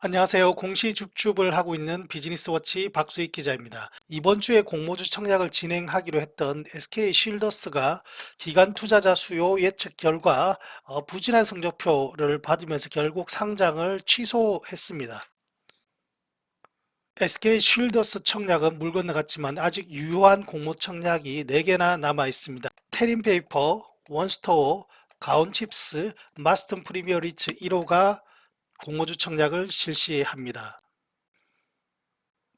안녕하세요. 공시 줍줍을 하고 있는 비즈니스워치 박수익 기자입니다. 이번 주에 공모주 청약을 진행하기로 했던 SK 쉴더스가 기관 투자자 수요 예측 결과 어, 부진한 성적표를 받으면서 결국 상장을 취소했습니다. SK 쉴더스 청약은 물 건너갔지만 아직 유효한 공모 청약이 4개나 남아 있습니다. 테린페이퍼, 원스토어, 가온칩스, 마스턴 프리미어 리츠 1호가 공모주 청약을 실시합니다.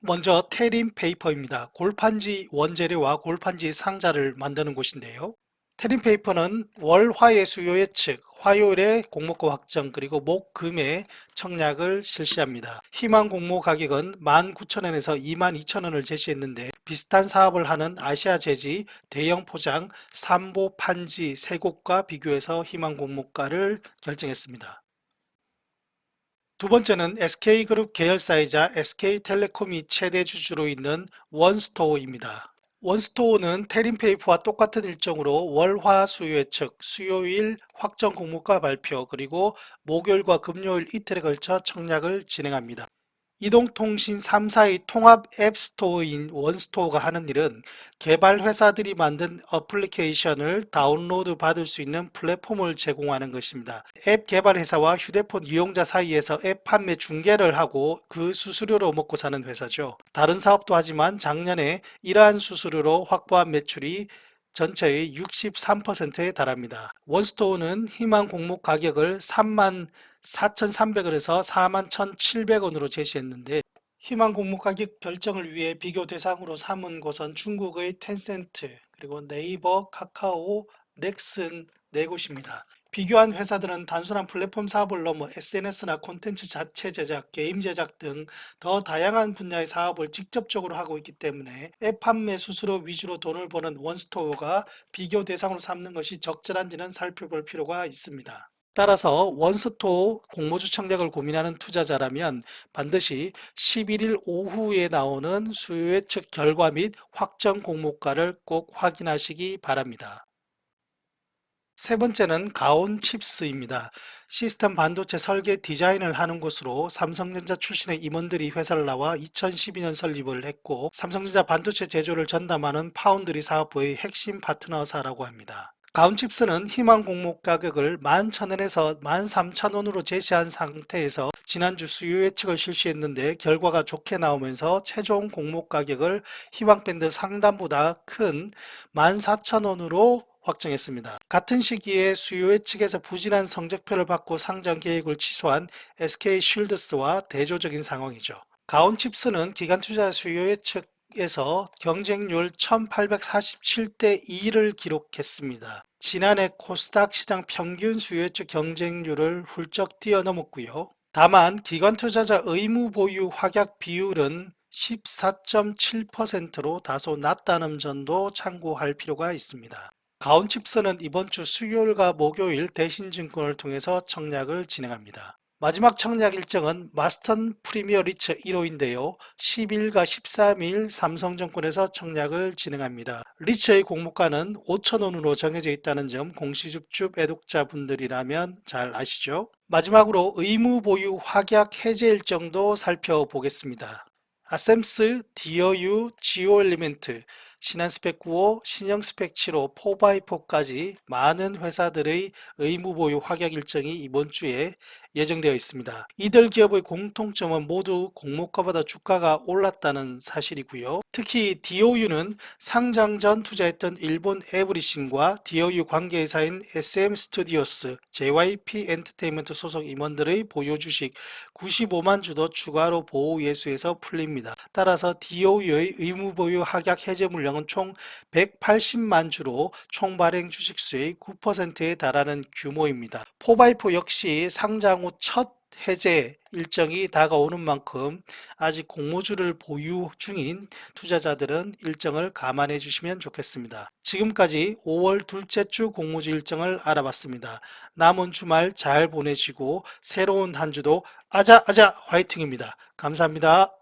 먼저 테린 페이퍼입니다. 골판지 원재료와 골판지 상자를 만드는 곳인데요. 테린 페이퍼는 월 화의 수요 예측, 화요일에 공모가 확정 그리고 목 금의 청약을 실시합니다. 희망 공모 가격은 19,000원에서 22,000원을 제시했는데 비슷한 사업을 하는 아시아 제지, 대형 포장, 삼보 판지 세 곳과 비교해서 희망 공모가를 결정했습니다. 두 번째는 SK그룹 계열사이자 SK텔레콤이 최대 주주로 있는 원스토어입니다. 원스토어는 테린페이퍼와 똑같은 일정으로 월화 수요 예측, 수요일 확정 공모가 발표, 그리고 목요일과 금요일 이틀에 걸쳐 청약을 진행합니다. 이동통신 3사의 통합 앱스토어인 원스토어가 하는 일은 개발 회사들이 만든 어플리케이션을 다운로드 받을 수 있는 플랫폼을 제공하는 것입니다. 앱 개발 회사와 휴대폰 이용자 사이에서 앱 판매 중개를 하고 그 수수료로 먹고 사는 회사죠. 다른 사업도 하지만 작년에 이러한 수수료로 확보한 매출이 전체의 63%에 달합니다. 원스토어는 희망 공모 가격을 3만 4,300원에서 41,700원으로 제시했는데 희망 공모 가격 결정을 위해 비교 대상으로 삼은 곳은 중국의 텐센트, 그리고 네이버, 카카오, 넥슨 네 곳입니다. 비교한 회사들은 단순한 플랫폼 사업을 넘어 SNS나 콘텐츠 자체 제작, 게임 제작 등 더 다양한 분야의 사업을 직접적으로 하고 있기 때문에 앱 판매 수수료 위주로 돈을 버는 원스토어가 비교 대상으로 삼는 것이 적절한지는 살펴볼 필요가 있습니다. 따라서 원스토어 공모주 청약을 고민하는 투자자라면 반드시 11일 오후에 나오는 수요 예측 결과 및 확정 공모가를 꼭 확인하시기 바랍니다. 세 번째는 가온 칩스입니다. 시스템 반도체 설계 디자인을 하는 곳으로 삼성전자 출신의 임원들이 회사를 나와 2012년 설립을 했고 삼성전자 반도체 제조를 전담하는 파운드리 사업부의 핵심 파트너사라고 합니다. 가온칩스는 희망 공모 가격을 11,000원에서 13,000원으로 제시한 상태에서 지난주 수요 예측을 실시했는데 결과가 좋게 나오면서 최종 공모 가격을 희망밴드 상단보다 큰 14,000원으로 확정했습니다. 같은 시기에 수요 예측에서 부진한 성적표를 받고 상장 계획을 취소한 SK 쉴드스와 대조적인 상황이죠. 가온칩스는 기간 투자 수요 예측 에서 경쟁률 1847대 2를 기록했습니다. 지난해 코스닥 시장 평균 수요예측 경쟁률을 훌쩍 뛰어넘었고요. 다만 기관 투자자 의무 보유 확약 비율은 14.7%로 다소 낮다는 점도 참고할 필요가 있습니다. 가온칩스는 이번 주 수요일과 목요일 대신증권을 통해서 청약을 진행합니다. 마지막 청약 일정은 마스턴 프리미어 리츠 1호인데요. 10일과 13일 삼성증권에서 청약을 진행합니다. 리츠의 공모가는 5천원으로 정해져 있다는 점 공시줍줍 애독자분들이라면 잘 아시죠? 마지막으로 의무 보유 확약 해제 일정도 살펴보겠습니다. 아셈스, 디어유, 지오 엘리멘트, 신한 스펙 9호, 신형 스펙 7호, 4x4까지 많은 회사들의 의무 보유 확약 일정이 이번 주에 예정되어 있습니다. 이들 기업의 공통점은 모두 공모가보다 주가가 올랐다는 사실이고요. 특히 DOU는 상장 전 투자했던 일본 에브리싱과 DOU 관계회사인 SM 스튜디오스, JYP 엔터테인먼트 소속 임원들의 보유 주식 95만 주도 추가로 보호 예수에서 풀립니다. 따라서 DOU의 의무 보유 확약 해제 물량은 총 180만 주로 총 발행 주식수의 9%에 달하는 규모입니다. 4x4 역시 상장 향후 첫 해제 일정이 다가오는 만큼 아직 공모주를 보유 중인 투자자들은 일정을 감안해 주시면 좋겠습니다. 지금까지 5월 둘째 주 공모주 일정을 알아봤습니다. 남은 주말 잘 보내시고 새로운 한 주도 아자아자 화이팅입니다. 감사합니다.